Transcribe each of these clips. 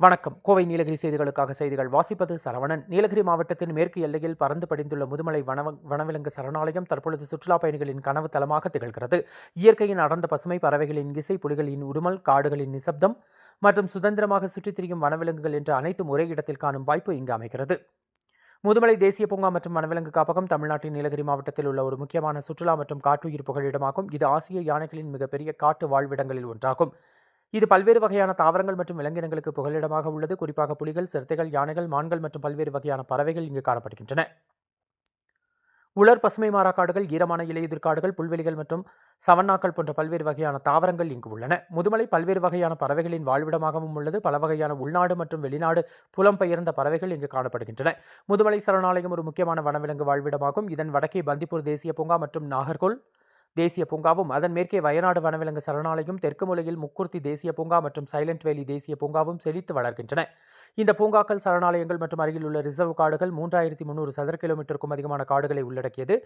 வணக்கம். கோவை நீலகிரி செய்திகளுக்காக செய்திகள் வாசிப்பது சரவணன். நீலகிரி மாவட்டத்தின் மேற்கு எல்லையில் பறந்து படிந்துள்ள முதுமலை வனவ வனவிலங்கு சரணாலயம் தற்பொழுது சுற்றுலா பயணிகளின் கனவு தலமாக திகழ்கிறது. இயற்கையின் அடர்ந்த பசுமை பறவைகளின் இசை புலிகளின் உருமல் காடுகளின் நிசப்தம் மற்றும் சுதந்திரமாக சுற்றித் திரியும் வனவிலங்குகள் என்ற அனைத்தும் ஒரே இடத்தில் காணும் வாய்ப்பு இங்கு அமைகிறது. முதுமலை தேசிய பூங்கா மற்றும் வனவிலங்கு காப்பகம் தமிழ்நாட்டின் நீலகிரி மாவட்டத்தில் உள்ள ஒரு முக்கியமான சுற்றுலா மற்றும் காட்டுயிர் புகழிடமாகும் இது ஆசிய யானைகளின் மிகப்பெரிய காட்டு வாழ்விடங்களில் ஒன்றாகும். இது பல்வேறு வகையான தாவரங்கள் மற்றும் விலங்கினங்களுக்கு புகலிடமாக உள்ளது. குறிப்பாக புலிகள் சிறுத்தைகள் யானைகள் மான்கள் மற்றும் பல்வேறு வகையான பறவைகள் இங்கு காணப்படுகின்றன. உலர் பசுமை மாறா காடுகள் ஈரமான இலையுதிர் காடுகள் புல்வெளிகள் மற்றும் சவன்னாக்கள் போன்ற பல்வேறு வகையான தாவரங்கள் இங்கு உள்ளன. முதுமலை பல்வேறு வகையான பறவைகளின் வாழ்விடமாகவும் உள்ளது. பல வகையான உள்நாடு மற்றும் வெளிநாடு புலம்பெயர்ந்த பறவைகள் இங்கு காணப்படுகின்றன. முதுமலை சரணாலயம் ஒரு முக்கியமான வனவிலங்கு வாழ்விடமாகும். இதன் வடக்கே பந்திப்பூர் தேசிய பூங்கா மற்றும் நாகர்கோல் தேசிய பூங்காவும் அதன் மேற்கே வயநாடு வனவிலங்கு சரணாலயம் தெற்கு மூலையில் முக்குர்த்தி தேசிய பூங்கா மற்றும் சைலண்ட் வேலி தேசிய பூங்காவும் செழித்து வளர்கின்றன. இந்த பூங்காக்கள் சரணாலயங்கள் மற்றும் அருகில் உள்ள ரிசர்வ் காடுகள் மூன்றாயிரத்தி முந்நூறு சதுர கிலோமீட்டருக்கும் அதிகமான காடுகளை உள்ளடக்கியது.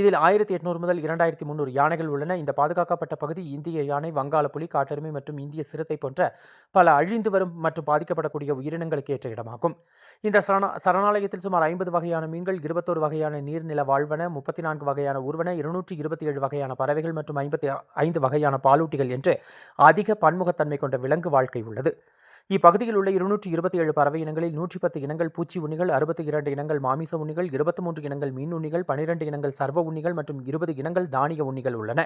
இதில் ஆயிரத்தி எட்நூறு முதல் இரண்டாயிரத்தி முந்நூறு யானைகள் உள்ளன. இந்த பாதுகாக்கப்பட்ட பகுதி இந்திய யானை வங்காள புலி காட்டெருமை மற்றும் இந்திய சிறுத்தை போன்ற பல அழிந்து வரும் மற்றும் பாதிக்கப்படக்கூடிய உயிரினங்களுக்கு ஏற்ற இடமாகும். இந்த சரண சரணாலயத்தில் சுமார் ஐம்பது வகையான மீன்கள் இருபத்தோரு வகையான நீர்நில வாழ்வன முப்பத்தி நான்கு வகையான ஊர்வன இருநூற்றி இருபத்தி ஏழு வகையான பறவைகள் மற்றும் ஐம்பத்தி ஐந்து வகையான பாலூட்டிகள் என்று அதிக பன்முகத்தன்மை கொண்ட விலங்கு வாழ்க்கை உள்ளது. இப்பகுதியில் உள்ள இருநூற்றி இருபத்தி ஏழு பறவை இனங்களில் நூற்றி பத்து இனங்கள் பூச்சி உண்ணிகள் அறுபத்தி இரண்டு இனங்கள் மாமிச உண்ணிகள் இருபத்தி மூன்று இனங்கள் மீன் உண்ணிகள் பனிரெண்டு இனங்கள் சர்வ உண்ணிகள் மற்றும் இருபது இனங்கள் தானிய உண்ணிகள் உள்ளன.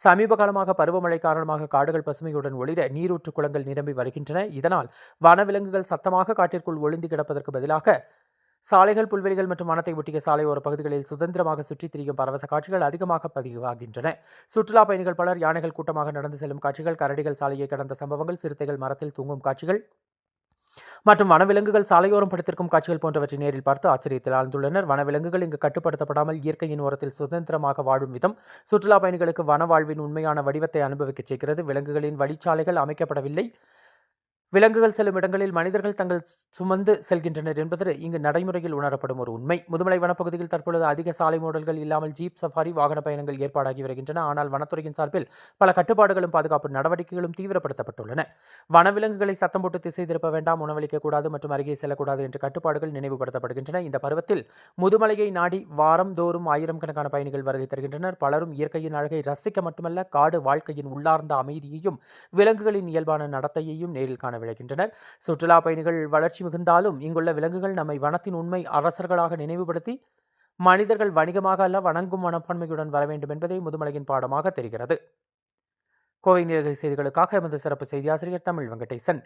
சமீப காலமாக பருவமழை காரணமாக காடுகள் பசுமையுடன் ஒளிர நீரூற்று குளங்கள் நிரம்பி வருகின்றன. இதனால் வனவிலங்குகள் சத்தமாக காட்டிற்குள் ஒளிந்து கிடப்பதற்கு பதிலாக சாலைகள் புல்வெளிகள் மற்றும் வனத்தை ஒட்டிய சாலையோர பகுதிகளில் சுதந்திரமாக சுற்றித் திரியும் பரவச காட்சிகள் அதிகமாக பதிவாகின்றன. சுற்றுலா பயணிகள் பலர் யானைகள் கூட்டமாக நடந்து செல்லும் காட்சிகள் கரடிகள் சாலையை கடந்த சம்பவங்கள் சிறுத்தைகள் மரத்தில் தூங்கும் காட்சிகள் மற்றும் வனவிலங்குகள் சாலையோரம் படுத்திருக்கும் காட்சிகள் போன்றவற்றை நேரில் பார்த்து ஆச்சரியத்தில் ஆழ்ந்துள்ளனர். வனவிலங்குகள் இங்கு கட்டுப்படுத்தப்படாமல் இயற்கையின் ஓரத்தில் சுதந்திரமாக வாழும் விதம் சுற்றுலா பயணிகளுக்கு வன வாழ்வின் உண்மையான வடிவத்தை அனுபவிக்கச் செய்கிறது. விலங்குகளின் வழிச்சாலைகள் அமைக்கப்படவில்லை. விலங்குகள் செல்லும் இடங்களில் மனிதர்கள் தங்கள் சுமந்து செல்கின்றனர் என்பது இங்கு நடைமுறையில் உணரப்படும் ஒரு உண்மை. முதுமலை வனப்பகுதியில் தற்பொழுது அதிக சாலை மோடல்கள் இல்லாமல் ஜீப் சஃபாரி வாகன பயணங்கள் ஏற்பாடாகி வருகின்றன. ஆனால் வனத்துறையின் சார்பில் பல கட்டுப்பாடுகளும் பாதுகாப்பு நடவடிக்கைகளும் தீவிரப்படுத்தப்பட்டுள்ளன. வனவிலங்குகளை சத்தம் போட்டு திசை திருப்ப வேண்டாம் உணவளிக்கக்கூடாது மற்றும் அருகே செல்லக்கூடாது என்ற கட்டுப்பாடுகள் நினைவுபடுத்தப்படுகின்றன. இந்த பருவத்தில் முதுமலையை நாடி வாரம் தோறும் ஆயிரம் கணக்கான பயணிகள் வருகை தருகின்றனர். பலரும் இயற்கையின் அழகை ரசிக்க மட்டுமல்ல காடு வாழ்க்கையின் உள்ளார்ந்த அமைதியையும் விலங்குகளின் இயல்பான நடத்தையையும் நேரில் காண விளைகின்றனர் சுற்றுலா பயணிகள் வளர்ச்சி மிகுந்தாலும் இங்குள்ள விலங்குகள் நம்மை வனத்தின் உண்மை அரசர்களாக நினைவுபடுத்தி மனிதர்கள் வணிகமாக அல்ல வணங்கும் மனப்பான்மையுடன் வர வேண்டும் என்பதே முதுமலையின் பாடமாக தெரிகிறது. கோவை நீலகிரி செய்திகளுக்காக எமது சிறப்பு செய்தியாசிரியர் தமிழ் வெங்கடேசன்.